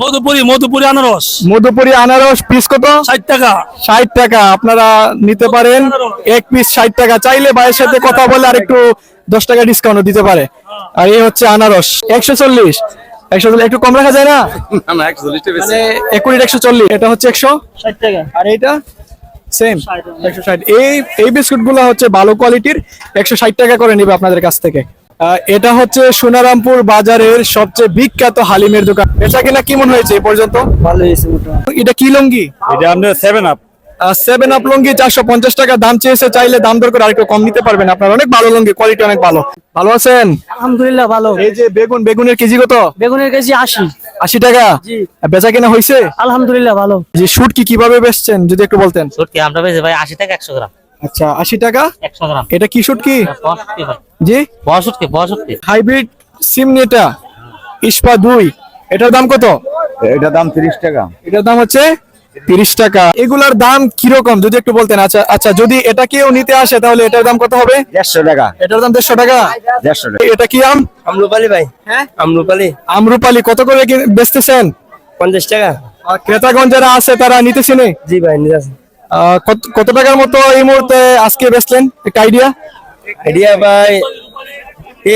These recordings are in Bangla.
মধুপুরি মধুপুরি আনারস। মধুপুরি আনারস পিস কত? ষাট টাকা। ষাট টাকা আপনারা নিতে পারেন। এক পিস ষাট টাকা। চাইলে ভাইয়ের সাথে কথা বলে আর একটু দশ টাকা ডিসকাউন্ট দিতে পারে। আর এই হচ্ছে আনারস একশো চল্লিশ। একশো চল্লিশ একটু কম রাখা যায় না? মানে একুড়ি একশো চল্লিশ এটা হচ্ছে একশো? ষাট টাকা। আর এইটা? সেম একশো ষাট। এই এই বিস্কুটগুলো হচ্ছে ভালো কোয়ালিটির একশো ষাট টাকা করে নিবে আপনাদের কাছ থেকে। এটা হচ্ছে সোনারামপুর বাজারের সবচেয়ে বিখ্যাত হালিমের দোকান। বেচা কিনা কেমন হয়েছে এ পর্যন্ত? ভালো হয়েছে এটা কি লুঙ্গি? এটা আপনার seven up seven up lungi চারশো পঞ্চাশ টাকা দাম চেয়েছে চাইলে দাম দর করে আরেকটু কম নিতে পারবেন আপনার। অনেক ভালো লুঙ্গি কোয়ালিটি অনেক ভালো। ভালো আছেন? আলহামদুলিল্লাহ ভালো। এই যে বেগুন বেগুনের কেজি কত? বেগুনের কেজি আশি। আশি টাকা? জি। বেচা কিনা হয়েছে আলহামদুলিল্লাহ ভালো। যে শুট কি কীভাবে বেচছেন যদি একটু বলতেন। সত্যি আমরা বেশি ভাই আশি টাকা একশো গ্রাম। আচ্ছা আশি টাকা? এটা কি শুট কি জি? পঁয়ষট্টি পঁয়ষট্টি। হাইব্রিড সিমনি এটা ইস্পা দুই। এটার দাম কত? এটা দাম তিরিশ টাকা। এটার দাম হচ্ছে তিরিশ টাকা। এগুলার দাম কীরকম? যদি একটু বলতেন। আচ্ছা আচ্ছা যদি এটা কেউ নিতে আসে তাহলে এটার দাম কত হবে? দেড়শো টাকা। এটার দাম দেড়শো টাকা? দেড়শো টাকা। এটা কি আম? আমরুপালি ভাই। হ্যাঁ? আমরুপালি। আমরুপালি কত করে বেচতেছেন? পঞ্চাশ টাকা। আর ক্রেতাগণ যারা আছে তারা নিতেছে নে? জি ভাই আহ, কত কত টাকার মতো এই মুহূর্তে আজকে বেচলেন? একটা আইডিয়া আইডিয়া ভাই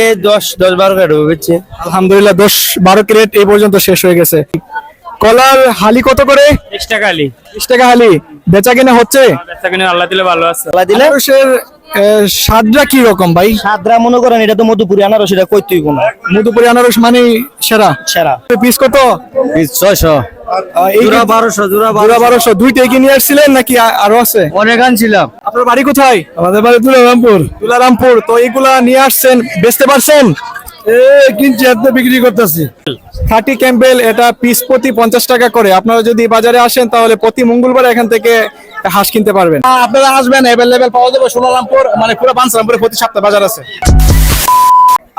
এ দশ দশ বারো ক্যারেট বুঝছি। আলহামদুলিল্লাহ দশ বারো ক্যারেট এই পর্যন্ত শেষ হয়ে গেছে। কলার হালি কত করে? বিশ টাকা হালি। বিশ টাকা হালি। বেচা কিনা হচ্ছে? বেচা কিনে আল্লাহ দিলে ভালো আছে। আল্লাহ দিলে? স্বাদটা কি রকম ভাই? সাদরা মনে করেন এটা তো মধুপুরি আনারস এটা কই তুই কোনো মধুপুরি আনারস মানে সেরা। সেরা। পিস কত? ছয়শো। আহ, জোড়া বারোশো জোড়া জোড়া বারোশো দুইটাই কি নিয়ে আসছিলেন নাকি আরও আছে? অনেক আনছিলাম। আপনার বাড়ি কোথায়? আমাদের বাড়ি তুলারামপুর তুলারামপুর তো এইগুলা নিয়ে আসছেন বেচতে পারছেন? কিনছি এত বিক্রি করতেছি। খাটি ক্যাম্পেল এটা পিস প্রতি পঞ্চাশ টাকা করে। আপনারা যদি বাজারে আসেন তাহলে প্রতি মঙ্গলবার এখান থেকে হাঁস কিনতে পারবেন। আপনারা আসবেন অ্যাভেলেবেল পাওয়া যাবে সোনারামপুর মানে পুরো বানসারামপুরে প্রতি সপ্তাহে বাজার আছে।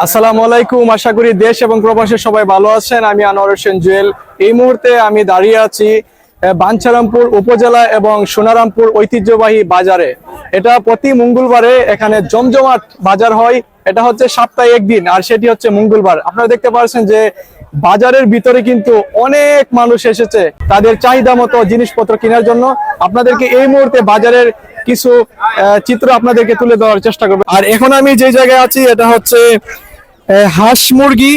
আসসালামু আলাইকুম আশা করি দেশ এবং প্রবাসে সবাই ভালো আছেন। আমি আনোয়ার হোসেন জুয়েল। এই মুহূর্তে আমি দাঁড়িয়ে আছি বাঞ্ছারামপুর উপজেলা এবং সোনারামপুর ঐতিহ্যবাহী বাজারে। এটা প্রতি মঙ্গলবারে এখানে জমজমাট বাজার হয়। এটা হচ্ছে সপ্তাহে একদিন, আর সেটি হচ্ছে মঙ্গলবার। আপনারা দেখতে পাচ্ছেন যে বাজারের ভিতরে কিন্তু অনেক মানুষ এসেছে তাদের চাহিদা মতো জিনিসপত্র কেনার জন্য। আপনাদেরকে এই মুহূর্তে বাজারের কিছু চিত্র আপনাদেরকে তুলে দেওয়ার চেষ্টা করব। আর এখন আমি যে জায়গায় আছি, এটা হচ্ছে হাঁস মুরগি।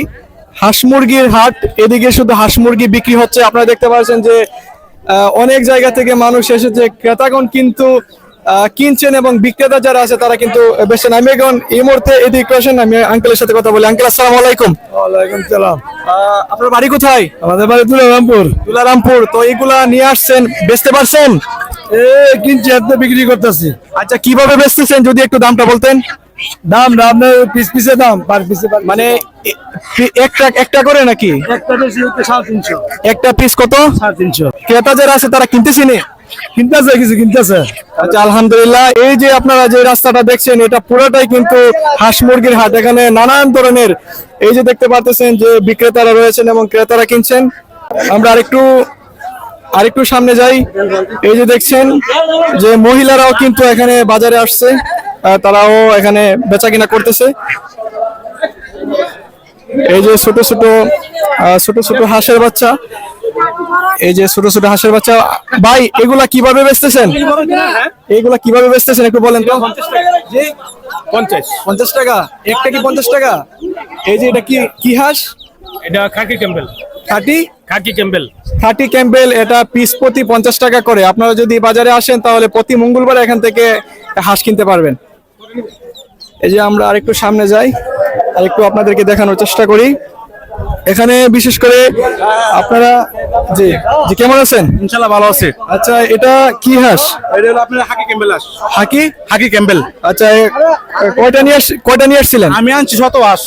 হাঁস মুরগির হাট, এদিকে শুধু হাঁস মুরগি বিক্রি হচ্ছে। আপনারা দেখতে পাচ্ছেন যে অনেক জায়গা থেকে মানুষ এসেছে। ক্রেতাগণ কিন্তু কিনছেন এবং বিক্রেতা যারা আছে তারা কিন্তু বেশি আমি এখন এই মুহূর্তে এদিকে আসেন আমি আঙ্কেলের সাথে কথা বলি। আঙ্কেল আসসালামু আলাইকুম। ওয়ালাইকুম সালাম। আপনার বাড়ি কোথায়? আমাদের বাড়ি তুলারামপুর তুলারামপুর তো এইগুলা নিয়ে আসছেন বেচতে পারছেন? এ কিনছি এত বিক্রি করতেছি। আচ্ছা কীভাবে বেচতেছেন যদি একটু দামটা বলতেন? দাম না আপনার পিস পিসে দাম পার পিসে মানে একটা একটা করে নাকি? একটা পিস কত? সাড়ে তিনশো। ক্রেতা যারা আছে তারা কিনতেছি নে কিনতেছে, কিছু কিনতেছে? আচ্ছা আলহামদুলিল্লাহ, এই যে আপনারা যে রাস্তাটা দেখছেন, এটা পুরোটাই কিন্তু হাঁস মুরগির হাট। এখানে নানান ধরনের, এই যে দেখতে পারতেছেন যে বিক্রেতারা রয়েছেন এবং ক্রেতারা কিনছেন। আমরা আরেকটু আরেকটু সামনে যাই। এই যে দেখছেন যে মহিলারাও কিন্তু এখানে বাজারে আসছে তারাও এখানে বেচা কিনা করতেছে। এই যে ছোট ছোট ছোট ছোট হাঁসের বাচ্চা। এই যে ছোট ছোট হাঁসের বাচ্চা। ভাই এগুলা কীভাবে বেচতেছেন? এইগুলা কীভাবে বেচতেছেন একটু বলেন তো? পঞ্চাশ। পঞ্চাশ টাকা? একটা কি পঞ্চাশ টাকা? এই যে এটা কি কি হাঁস? এটা খাকি ক্যাম্পেল খাটি? খাকি ক্যাম্পেল খাটি ক্যাম্পেল এটা পিস প্রতি পঞ্চাশ টাকা করে। আপনারা যদি বাজারে আসেন তাহলে প্রতি মঙ্গলবার এখান থেকে হাঁস কিনতে পারবেন। এই যে আমরা আরেকটু সামনে যাই। আরেকটু আপনাদেরকে দেখানোর চেষ্টা করি। এখানে বিশেষ করে আপনারা জি জি কেমন আছেন? ইনশাল্লাহ ভালো আছি। আচ্ছা এটা কি হাঁস? এটা হলো আপনার হাকি ক্যাম্বেল হাঁস। হাকি? Khaki Campbell. আচ্ছা কয়টা নিয়ে কয়টা নিয়ে আসছিলেন? আমি আনছি শত হাঁস।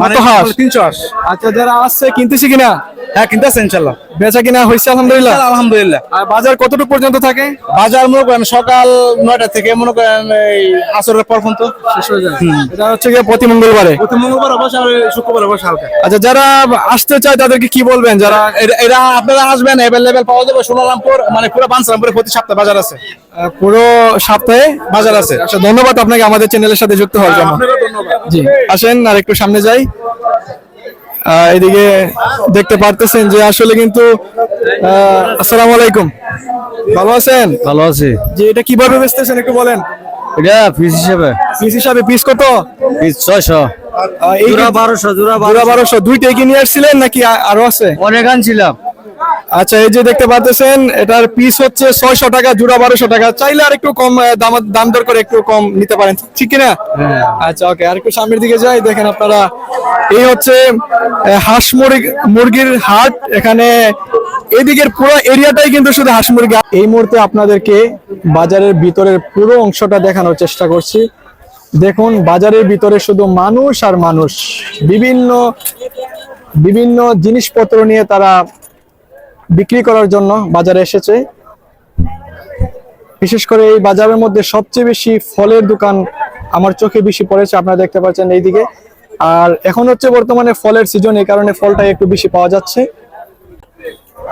মানে শত হাঁস? তিনশো হাঁস। আচ্ছা যারা আসছে কিনতেছি কিনা? হ্যাঁ কিনতেছে ইনশাল্লাহ বেচা কিনা হয়েছে আলহামদুলিল্লাহ। আলহামদুলিল্লাহ। আর বাজার কতটুকু পর্যন্ত থাকে? বাজার মনে করেন সকাল নয়টা থেকে মনে করেন এই আসরের পর পর্যন্ত। এটা হচ্ছে গিয়ে প্রতি মঙ্গলবারে? প্রতি মঙ্গলবার অবশ্য আর শুক্রবার অবশ্য হালকা। আচ্ছা যারা আসতে চায় তাদেরকে কি বলবেন? যারা এরা- আপনারা আসবেন অ্যাভেলেবেল পাওয়া যাবে সোনারামপুর মানে পুরো বানসারামপুরে প্রতি সপ্তাহে বাজার আছে। পুরো সপ্তাহে বাজার আছে। আচ্ছা ধন্যবাদ আপনাকে আমাদের চ্যানেলের সাথে যুক্ত হওয়ার জন্য। জি আসেন আর একটু সামনে যাই। এদিকে দেখতে পারতেছেন যে আসলে কিন্তু আসসালামু আলাইকুম। ভালো আছেন? ভালো আছি। যে এটা কীভাবে বেচতেছেন একটু বলেন। এটা পিস হিসাবে। পিস হিসাবে পিস কত? পিস ছয়শো। জোড়া বারোশো জোড়া বারোশো। দুইটাই কি নিয়ে আসছিলেন নাকি আরও আছে? অনেক আনছিলাম। আচ্ছা এই যে দেখতে পাচ্ছেন এটার পিস হচ্ছে ছয়শো টাকা জোড়া বারোশো টাকা। চাইলে আর একটু কম দাম দাম দর করে একটু কম নিতে পারেন। ঠিক কিনা? আচ্ছা ওকে আর একটু সামনের দিকে যাই দেখেন আপনারা। এই হচ্ছে হাঁস মুরগি মুরগির হাট। এখানে এদিকের পুরো এরিয়াটাই কিন্তু শুধু হাঁস মুরগি। এই মুহূর্তে আপনাদেরকে বাজারের ভিতরের পুরো অংশটা দেখানোর চেষ্টা করছি। দেখুন বাজারের ভিতরে শুধু মানুষ আর মানুষ। বিভিন্ন বিভিন্ন জিনিসপত্র নিয়ে তারা বিক্রি করার জন্য বাজারে এসেছে। বিশেষ করে এই বাজারের মধ্যে সবচেয়ে বেশি ফলের দোকান আমার চোখে বেশি পড়েছে, আপনারা দেখতে পাচ্ছেন এইদিকে। আর এখন হচ্ছে বর্তমানে ফলের সিজন এই কারণে ফলটা একটু বেশি পাওয়া যাচ্ছে।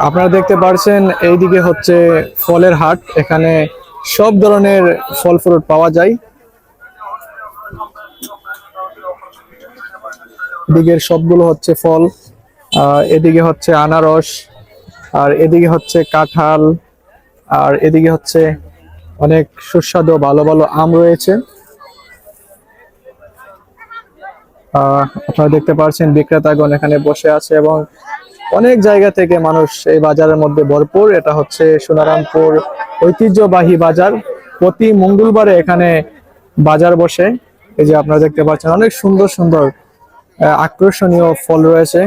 আপনারা দেখতে পাচ্ছেন এইদিকে হচ্ছে ফলের হাট, এখানে সব ধরনের ফল ফ্রুট পাওয়া যায়। দিকের সবগুলো হচ্ছে ফল এদিকে হচ্ছে আনারস আর এদিকে হচ্ছে কাঁঠাল, আর এদিকে হচ্ছে অনেক সুস্বাদু ভালো ভালো আম রয়েছে। আপনারা দেখতে পাচ্ছেন বিক্রেতাগণ এখানে বসে আছে এবং অনেক জায়গা থেকে মানুষ এই বাজারের মধ্যে ভরপুর। এটা হচ্ছে সোনারামপুর ঐতিহ্যবাহী বাজার। প্রতি মঙ্গলবারে এখানে বাজার বসে। এই যে আপনারা দেখতে পাচ্ছেন অনেক সুন্দর সুন্দর আকর্ষণীয় ফল রয়েছে।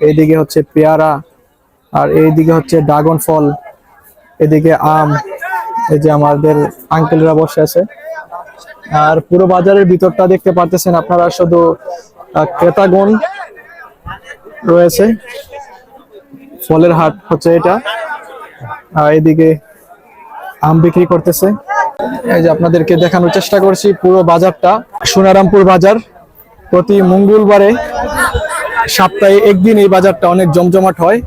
এইদিকে হচ্ছে পেয়ারা আর এইদিকে হচ্ছে ড্রাগন ফল, এদিকে আম, এই যে আমাদের আঙ্কেলরা বসে আছে। আর পুরো বাজারের ভিতরটা দেখতে পারতেছেন আপনারা, শুধু ক্রেতাগণ রয়েছে। ফলের হাট হচ্ছে এটা। আর এদিকে আম বিক্রি করতেছে। এই যে আপনাদেরকে দেখানোর চেষ্টা করছি পুরো বাজারটা। সোনারামপুর বাজার প্রতি মঙ্গলবারে সপ্তাহে একদিন এই বাজারটা অনেক জমজমাট হয়।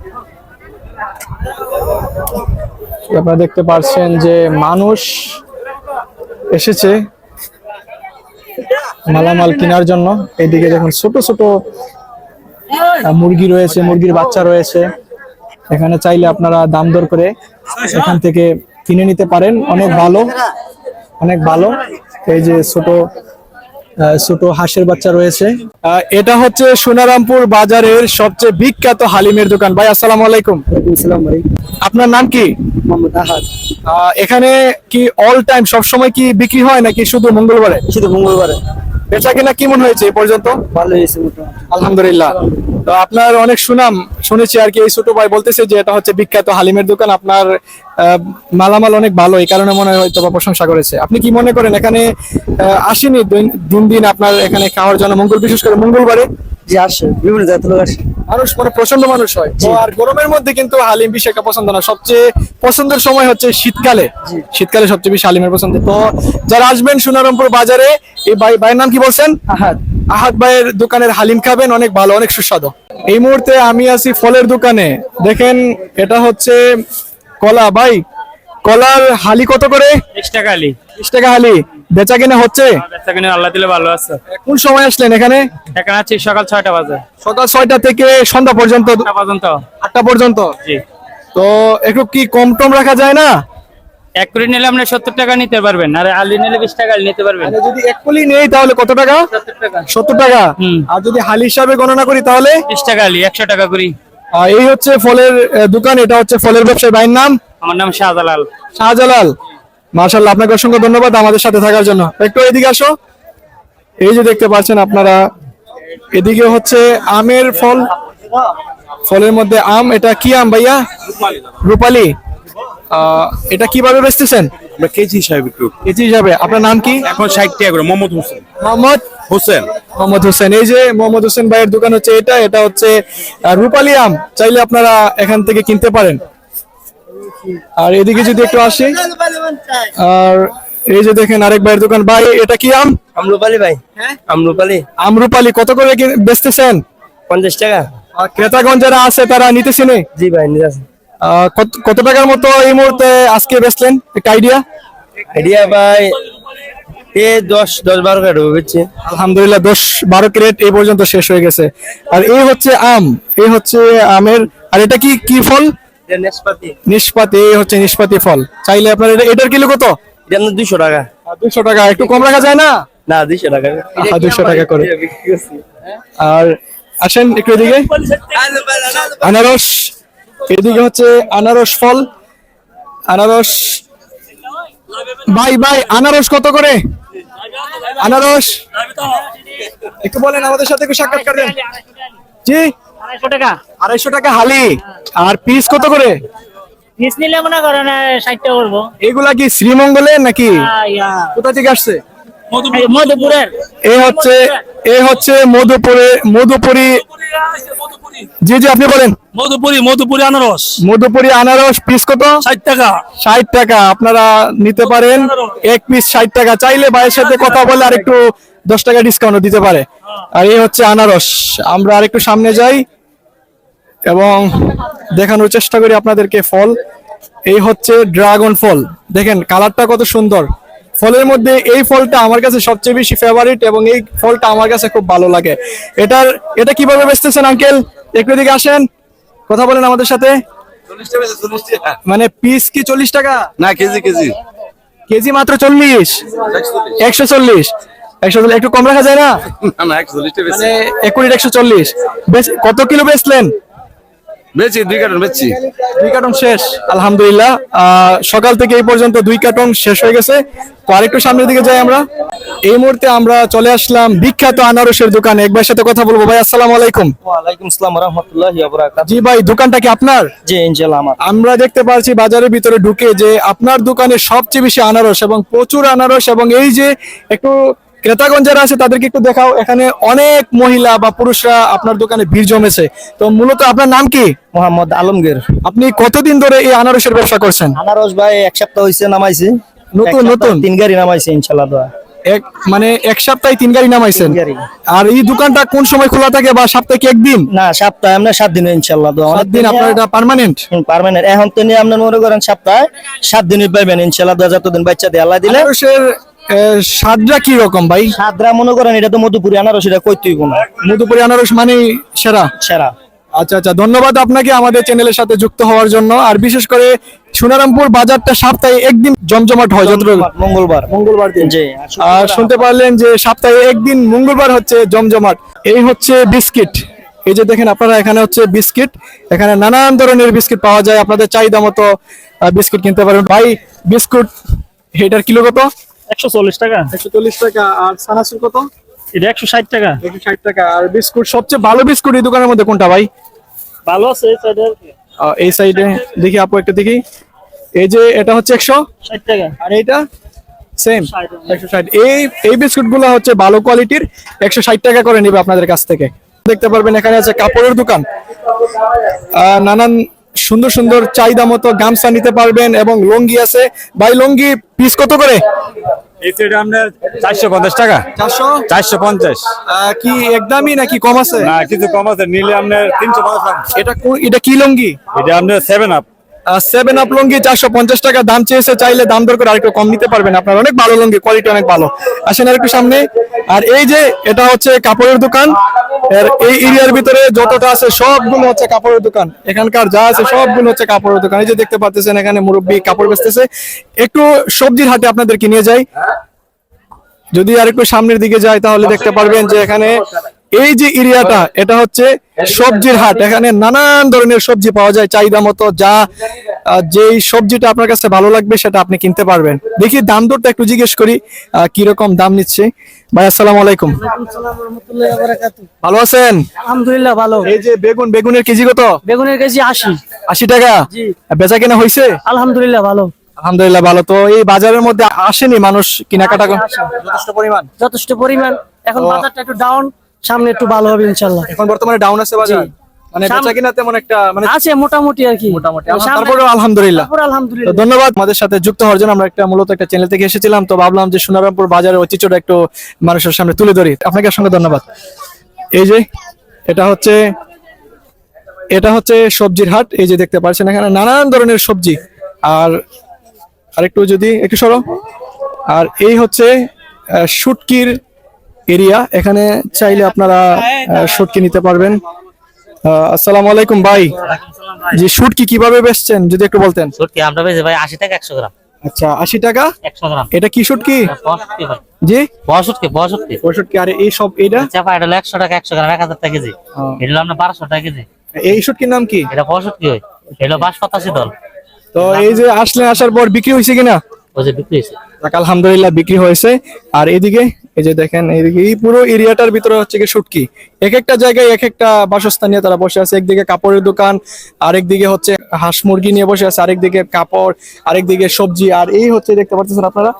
আপনারা দেখতে পাচ্ছেন যে মানুষ এসেছে মালামাল কেনার জন্য। এইদিকে দেখুন ছোট ছোট মুরগি রয়েছে, মুরগির বাচ্চা রয়েছে। এখানে চাইলে আপনারা দাম দর করে এখান থেকে কিনে নিতে পারেন। অনেক ভালো অনেক ভালো। এই যে ছোট ছোট হাঁসের বাচ্চা রয়েছে। এটা হচ্ছে সোনারামপুর বাজারের সবচেয়ে বিখ্যাত হালিমের দোকান। ভাই আসসালামু আলাইকুম। ভাই। আপনার নাম কি? মোহাম্মদ আহাদ। এখানে কি অল টাইম সব সময় কি বিক্রি হয় নাকি শুধু মঙ্গলবারে? শুধু মঙ্গলবারে। বেচা কিনা কেমন হয়েছে এ পর্যন্ত? ভালো হয়েছে আলহামদুলিল্লাহ। তো আপনার অনেক সুনাম শুনেছি আর কি এই ছোট ভাই বলতেছে যে এটা হচ্ছে বিখ্যাত হালিমের দোকান আপনার আহ, মালামাল অনেক ভালো এই কারণে মনে হয় হয়তো বা প্রশংসা করেছে। আপনি কি মনে করেন এখানে আহ, আসেনি দিন দিন আপনার এখানে খাওয়ার জন্য মঙ্গল বিশেষ করে মঙ্গলবারে? জি আসে বিভিন্ন জাতের লোক আসে। মানুষ মানে প্রচণ্ড মানুষ হয়। তো আর গরমের মধ্যে কিন্তু হালিম বেশি একটা পছন্দ না। সবচেয়ে পছন্দের সময় হচ্ছে শীতকালে। শীতকালে সবচেয়ে বেশি হালিমের পছন্দ। তো যারা আসবেন সোনারমপুর বাজারে এই ভাই ভাইয়ের নাম কি বলছেন? আহাদ। আহাদ ভাইয়ের দোকানের হালিম খাবেন অনেক ভালো অনেক সুস্বাদু। এই মুহূর্তে আমি আছি ফলের দোকানে। দেখেন এটা হচ্ছে কলা। ভাই কলার হালি কত করে? বিশ টাকা আলি বিশ টাকা হালি। বেচা কিনা হচ্ছে? বেচা কিনে আল্লাহ দিলে ভালো আছে। কোন সময় আসলেন এখানে? এখানে আছি সকাল ছয়টা বাজে। সকাল ছয়টা থেকে সন্ধ্যা পর্যন্ত পর্যন্ত। আটটা পর্যন্ত? জি। তো একটু কি কম টম রাখা যায় না? এক কুড়ি নিলে আপনি সত্তর টাকা নিতে পারবেন আর আলি নিলে বিশ টাকা নিতে পারবেন। যদি এক কুলি নেই তাহলে কত টাকা? সত্তর টাকা। সত্তর টাকা? আর যদি হালি হিসাবে গণনা করি তাহলে? বিশ টাকা আলি একশো টাকা করি। এই হচ্ছে ফলের দোকান এটা হচ্ছে ফলের ব্যবসায়ী ভাইয়ের নাম? আমার নাম শাহজালাল। শাহজালাল। মার্শাল্লাহ আপনাকে অসংখ্য ধন্যবাদ আমাদের সাথে থাকার জন্য। একটু এদিকে আসো। এই যে দেখতে পাচ্ছেন আপনারা এদিকে হচ্ছে আমের ফল। ফলের মধ্যে আম এটা কি আম ভাইয়া? রূপালি। এটা কীভাবে বেচতেছেন? আমরা কেজি হিসাবে বিক্রি কেজি হিসাবে। আপনার নাম কি? এখন ষাট টাকা করে মোহাম্মদ হোসেন। মোহাম্মদ? হোসেন। মোহাম্মদ হোসেন। এই যে মোহাম্মদ হোসেন ভাইয়ের দোকান হচ্ছে এটা এটা হচ্ছে রূপালী আম। চাইলে আপনারা এখান থেকে কিনতে পারেন। আর এদিকে যদি একটু আসি আর এই যে দেখেন আরেক ভাইয়ের দোকান। ভাই এটা কি আম? আমরুপালি ভাই। হ্যাঁ? আমরুপালি। আমরুপালি কত করে বেচতেছেন? পঞ্চাশ টাকা। ক্রেতাগণ যারা আছে তারা নিতেছে? জি ভাই নিয়ে আছে। কত- টাকার মতো এই মুহূর্তে আজকে বেচলেন? একটা আইডিয়া আইডিয়া ভাই এ দশ দশ বারো কাঠবো বুঝছি। আলহামদুলিল্লাহ দশ বারো ক্রেট এই পর্যন্ত শেষ হয়ে গেছে। আর এই হচ্ছে আম এই হচ্ছে আমের আর এটা কি কি ফল? নিষ্পাতি এই হচ্ছে নিষ্পাতি ফল। চাইলে আপনার এটার কিলো কত? এটা টাকা। টাকা একটু কম রাখা যায় না? না টাকা। টাকা করে। আর আসেন একটু এদিকে। আনারস এদিকে হচ্ছে আনারস ফল। আনারস ভাই ভাই আনারস কত করে? আনারস একটু বলেন আমাদের সাথে একটু সাক্ষাৎকার দেন জি? আড়াইশো টাকা। আড়াইশো টাকা হালি। আর পিস কত করে? পিস নিলে মনে করেন ষাটটা করব। এগুলা কি শ্রীমঙ্গলের নাকি? কোথা থেকে আসছে? মধুপুরের। এই হচ্ছে এই হচ্ছে মধুপুরে মধুপুরি জি জি আপনি বলেন। মধুপুরি মধুপুরি আনারস। মধুপুরি আনারস পিস কত? ষাট টাকা। ষাট টাকা আপনারা নিতে পারেন। এক পিস ষাট টাকা। চাইলে ভাইয়ের সাথে কথা বলে আর একটু দশ টাকা ডিসকাউন্ট দিতে পারে। আর এই হচ্ছে আনারস। আমরা আরেকটু সামনে যাই এবং দেখানোর চেষ্টা করি আপনাদেরকে ফল। এই হচ্ছে ড্রাগন ফল। দেখেন কালারটা কত সুন্দর। ফলের মধ্যে এই ফলটা আমার কাছে সবচেয়ে বেশি ফেভারিট এবং এই ফলটা আমার কাছে খুব ভালো লাগে। এটার এটা কীভাবে বেচতেছেন আঙ্কেল একটু দিকে আসেন। কথা বলেন আমাদের সাথে। মানে পিস কি চল্লিশ টাকা? না কেজি কেজি। কেজি মাত্র চল্লিশ। একশো চল্লিশ। একশো একটু কম রাখা যায় না? মানে একশো চল্লিশ। কত কিলো বেচলেন? বেচি দুই কার্টন বেচছি দুই কার্টন শেষ। আলহামদুলিল্লাহ। আহ, সকাল থেকে এই পর্যন্ত দুই কার্টন শেষ হয়ে গেছে। তো আরেকটু সামনের দিকে যাই আমরা। এই মুহূর্তে আমরা চলে আসলাম বিখ্যাত আনারসের দোকানে। একবার সাথে কথা বলব। ভাই আসসালামু আলাইকুম। ওয়ালাইকুম আসসালাম রহমতুল্লাহ জি ভাই দোকানটা কি আপনার? জি ইনশাল্লাহ আমার। আমরা দেখতে পাচ্ছি বাজারের ভিতরে ঢুকে যে আপনার দোকানে সবচেয়ে বেশি আনারস এবং প্রচুর আনারস এবং এই যে একটু ক্রেতাগণ যারা আছে তাদেরকে একটু দেখাও। এখানে অনেক মহিলা বা পুরুষরা আপনার দোকানে ভিড় জমেছে। তো মূলত আপনার নাম কি? মোহাম্মদ আলমগীর। আপনি কতদিন ধরে এই আনারসের ব্যবসা করছেন? আনারস ভাই এক সপ্তাহ হয়েছে নামাইছি। নতুন, নতুন? তিন গাড়ি নামাইছি ইনশাল্লাহ দোয়া। এক মানে এক সপ্তাহে তিন গাড়ি নামাইছেন। আর এই দোকানটা কোন সময় খোলা থাকে বা সপ্তাহে একদিন? না সপ্তাহে আমরা সাত দিন ইনশাল্লাহ দোয়া। সাত দিন আপনার এটা পার্মানেন্ট পারমানেন্ট এখন তো নিয়ে আপনার মনে করেন সপ্তাহে সাত দিনই পাইবেন ইনশাল্লাহ দোয়া যতদিন বাচ্চা দিয়ে আল্লাহ দিলে। স্বাদটা কি রকম ভাই? সাদরা মনে করেন এটা তো মধুপুরি আনারস এটা কইতেই কোনো মধুপুরি আনারস মানে সেরা? সেরা। আচ্ছা আচ্ছা ধন্যবাদ আপনাকে আমাদের চ্যানেলের সাথে যুক্ত হওয়ার জন্য। আর বিশেষ করে সোনারামপুর বাজারটা সপ্তাহে একদিন জমজমাট হয় যতটুকু মঙ্গলবার মঙ্গলবার। দিন। জি আর শুনতে পারলেন যে সপ্তাহে একদিন মঙ্গলবার হচ্ছে জমজমাট। এই হচ্ছে বিস্কিট। এই যে দেখেন আপনারা এখানে হচ্ছে বিস্কিট। এখানে নানান ধরনের বিস্কিট পাওয়া যায়। আপনাদের চাহিদা মতো বিস্কিট কিনতে পারেন। ভাই বিস্কুট এটার কিলো কত? একশো চল্লিশ টাকা। একশো চল্লিশ টাকা। আর সানাসুর কত? এটা একশো ষাট টাকা। একশো ষাট টাকা। আর বিস্কুট সবচেয়ে ভালো বিস্কুট এই দোকানের মধ্যে কোনটা ভাই? ভালো আছে এটার আহ, এই সাইডে দেখি আপু একটা দেখি। এই যে এটা হচ্ছে একশো ষাট টাকা। আর এইটা? সেম একশো ষাট। এই এই বিস্কুটগুলো হচ্ছে ভালো কোয়ালিটির একশো ষাট টাকা করে নিবে আপনাদের কাছ থেকে। দেখতে পারবেন এখানে আছে কাপড়ের দোকান। নানান সুন্দর সুন্দর চাহিদা মতো গামছা নিতে পারবেন এবং লুঙ্গি আছে। ভাই লুঙ্গি পিস কত করে? আপনার চারশো পঞ্চাশ টাকা। চারশো? চারশো পঞ্চাশ। কি একদমই নাকি কম আছে? না কিছু কম আছে নিলে আপনার তিনশো পঞ্চাশ এটা এটা কি লুঙ্গি? এটা আপনার seven up seven up lungi চারশো পঞ্চাশ টাকা দাম চেয়েছে চাইলে দাম দর করে আরেকটু কম নিতে পারবেন আপনার। অনেক ভালো লুঙ্গি কোয়ালিটি অনেক ভালো। আসেন আর একটু সামনে। আর এই যে এটা হচ্ছে কাপড়ের দোকান। এর এই এরিয়ার ভিতরে যতটা আছে সবগুলো হচ্ছে কাপড়ের দোকান। এখানকার যা আছে সবগুলো হচ্ছে কাপড়ের দোকান। এই যে দেখতে পাচ্ছেন এখানে মুরব্বী কাপড় বেচতেছে। একটু সবজির হাটে আপনাদেরকে নিয়ে যাই। যদি আর একটু সামনের দিকে যাই, তাহলে দেখতে পারবেন যে এখানে এই যে এরিয়াটা এটা হচ্ছে সবজির হাট। এখানে নানান ধরনের সবজি পাওয়া যায় চাহিদা মতো যা যেই সবজিটা আপনার কাছে ভালো লাগবে সেটা আপনি কিনতে পারবেন। দেখি দাম দরটা একটু জিজ্ঞেস করি কীরকম দাম নিচ্ছে। ভাই আসসালামু আলাইকুম। ভালো আছেন? আলহামদুলিল্লাহ ভালো। এই যে বেগুন বেগুনের কেজি কত? বেগুনের কেজি আশি। আশি টাকা? বেচা কেনা হয়েছে আলহামদুলিল্লাহ ভালো। আলহামদুলিল্লাহ ভালো। তো এই বাজারের মধ্যে আসেনি মানুষ কেনাকাটা যথেষ্ট পরিমাণ? যথেষ্ট পরিমাণ। এখন বাজারটা একটু ডাউন সামনে একটু ভালো হবে ইনশাল্লাহ এখন বর্তমানে ডাউন আছে বাজার? মানে বেচা কিনা তেমন একটা মানে আছে মোটামুটি আর কি। মোটামুটি। আলহামদুলিল্লাহ। আলহামদুলিল্লাহ। ধন্যবাদ আমাদের সাথে যুক্ত হওয়ার জন্য। আমরা একটা মূলত একটা চ্যানেল থেকে এসেছিলাম। তো ভাবলাম যে সোনারামপুর বাজারের ঐতিহ্যটা একটু মানুষের সামনে তুলে ধরি। আপনাকে অসংখ্য ধন্যবাদ। এই যে এটা হচ্ছে এটা হচ্ছে সবজির হাট। এই যে দেখতে পাচ্ছেন এখানে নানান ধরনের সবজি। আর আরেকটু যদি একটু সরো। আর এই হচ্ছে শুটকির এরিয়া। এখানে চাইলে আপনারা শুটকি নিতে পারবেন। আসসালামু আলাইকুম ভাই। যে শুটকি কীভাবে বেচছেন? যদি একটু বলতেন। সত্যি আমরা বেশি ভাই আশি টাকা একশো গ্রাম। আচ্ছা আশি টাকা? একশো গ্রাম। এটা কি শুটকি? জি? পঁয়ষট্টি পঁয়ষট্টি পঁয়ষট্টি আর এই সব এটা চাপা এটা হলো একশো টাকা একশো গ্রাম এক হাজার টাকা কেজি। ও। এটা আপনার বারোশো টাকা কেজি। এই শুট শুটকির নাম কি? এটা পঁয়ষট্টি হয়। এটা বাস পঁচাশি দল। তো এই যে আসলে আসার পর বিক্রি হয়েছে কিনা? ওই যে বিক্রি যাক, আলহামদুলিল্লাহ বিক্রি হয়েছে। আর এদিকে? এই যে দেখেন, এই পুরো এরিয়াটার ভিতরে হচ্ছে কি শুটকি। এক একটা জায়গায় এক একটা বাসস্থান নিয়ে তারা বসে আছে। একদিকে কাপড়ের দোকান আরেক দিকে হচ্ছে হাঁস মুরগি নিয়ে বসে আছে আরেক দিকে কাপড় আরেক দিকে সবজি। আর এই হচ্ছে, দেখতে পাচ্ছেন আপনারা,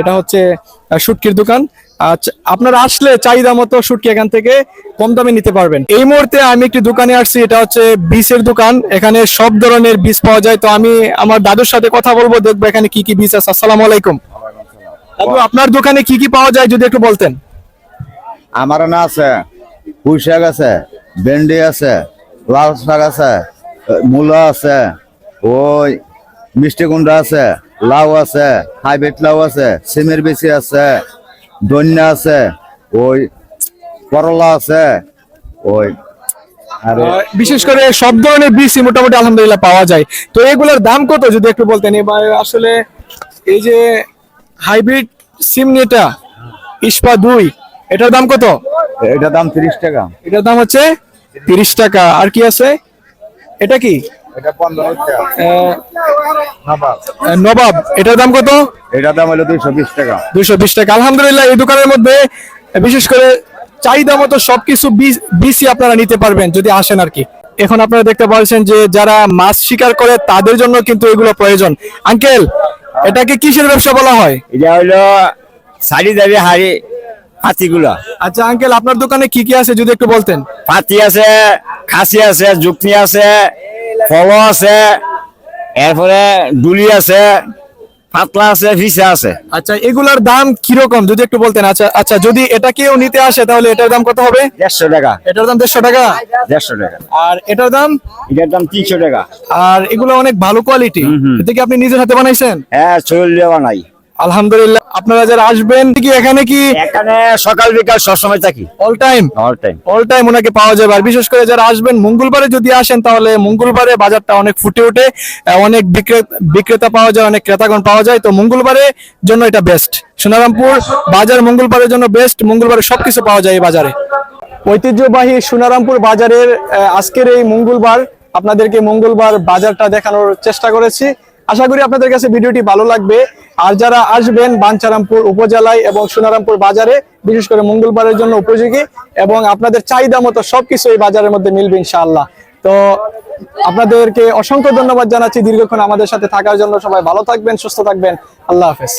এটা হচ্ছে শুটকির দোকান। আচ্ছা আপনারা আসলে চাহিদা মতো শুটকি এখান থেকে কম দামে নিতে পারবেন। এই মুহূর্তে আমি একটি দোকানে আসছি, এটা হচ্ছে বীজের দোকান। এখানে সব ধরনের বীজ পাওয়া যায়। তো আমি আমার দাদুর সাথে কথা বলব, দেখব এখানে কি কি বীজ আছে। আসসালামু আলাইকুম। আপনার দোকানে কি কি পাওয়া যায় যদি একটু বলতেন? আমার না আছে পুঁই শাক আছে ভেন্ডি আছে লাল শাক আছে মূলা আছে ওই মিষ্টি কুমড়া আছে লাউ আছে হাইব্রিড লাউ আছে সিমের বেশি আছে ধন্যা আছে ওই করলা আছে ওই আর বিশেষ করে সব ধরনের বীজ মোটামুটি আলহামদুলিল্লাহ পাওয়া যায়। তো এগুলোর দাম কত যদি একটু বলতেন? এবার আসলে এই যে হাইব্রিড সিম এটা ইস্পা দুই। এটার দাম কত? এটার দাম তিরিশ টাকা। এটার দাম হচ্ছে তিরিশ টাকা। আর কি আছে? এটা কি? নবাব। এটার দাম কত? এটার দাম হলো দুইশো বিশ টাকা। দুইশো বিশ টাকা। আলহামদুলিল্লাহ এই দোকানের মধ্যে বিশেষ করে চাহিদা মতো সবকিছু বিসি আপনারা নিতে পারবেন যদি আসেন আর কি। এখন আপনারা দেখতে পাচ্ছেন যে যারা মাছ শিকার করে তাদের জন্য কিন্তু এগুলো প্রয়োজন। আঙ্কেল এটাকে কিসের ব্যবসা বলা হয়? এটা হলো শাড়ি দাবি হাড়ি হাতিগুলা আচ্ছা আঙ্কেল আপনার দোকানে কি কি আছে যদি একটু বলতেন? পাতি আছে খাসি আছে জুকনি আছে ফল আছে এরপরে ডুলি আছে পাতলা আছে ফিসা আছে। আচ্ছা এগুলার দাম কীরকম? যদি একটু বলতেন। আচ্ছা আচ্ছা যদি এটা কেউ নিতে আসে তাহলে এটার দাম কত হবে? দেড়শো টাকা। এটার দাম দেড়শো টাকা? দেড়শো টাকা। আর এটার দাম? এটার দাম তিনশো টাকা। আর এগুলো অনেক ভালো কোয়ালিটি এটা কি আপনি নিজের হাতে বানাইছেন? হ্যাঁ চল্লিশ বানাই। নাই আলহামদুলিল্লাহ আপনারা যারা আসবেন কি এখানে কি এখানে সকাল বিকাল সবসময় থাকি। All time all time all time ওনাকে পাওয়া যাবে। আর বিশেষ করে যারা আসবেন মঙ্গলবারে যদি আসেন তাহলে মঙ্গলবারে বাজারটা অনেক ফুটে ওঠে অনেক বিক্রে- বিক্রেতা পাওয়া যায় অনেক ক্রেতাগণ পাওয়া যায়। তো মঙ্গলবারে জন্য এটা বেস্ট সোনারামপুর বাজার মঙ্গলবারের জন্য বেস্ট মঙ্গলবারে সবকিছু পাওয়া যায় এই বাজারে। ঐতিহ্যবাহী সোনারামপুর বাজারের আজকের এই মঙ্গলবার আপনাদেরকে মঙ্গলবার বাজারটা দেখানোর চেষ্টা করেছি। আশা করি আপনাদের কাছে ভিডিওটি ভালো লাগবে। আর যারা আসবেন বাঞ্চারামপুর উপজেলায় এবং সোনারামপুর বাজারে, বিশেষ করে মঙ্গলবারের জন্য উপযোগী এবং আপনাদের চাহিদা মতো সবকিছু এই বাজারের মধ্যে মিলবে ইনশাআল্লাহ। তো আপনাদেরকে অসংখ্য ধন্যবাদ জানাচ্ছি। দীর্ঘক্ষণ আমাদের সাথে থাকার জন্য সবাই ভালো থাকবেন, সুস্থ থাকবেন। আল্লাহ হাফেজ।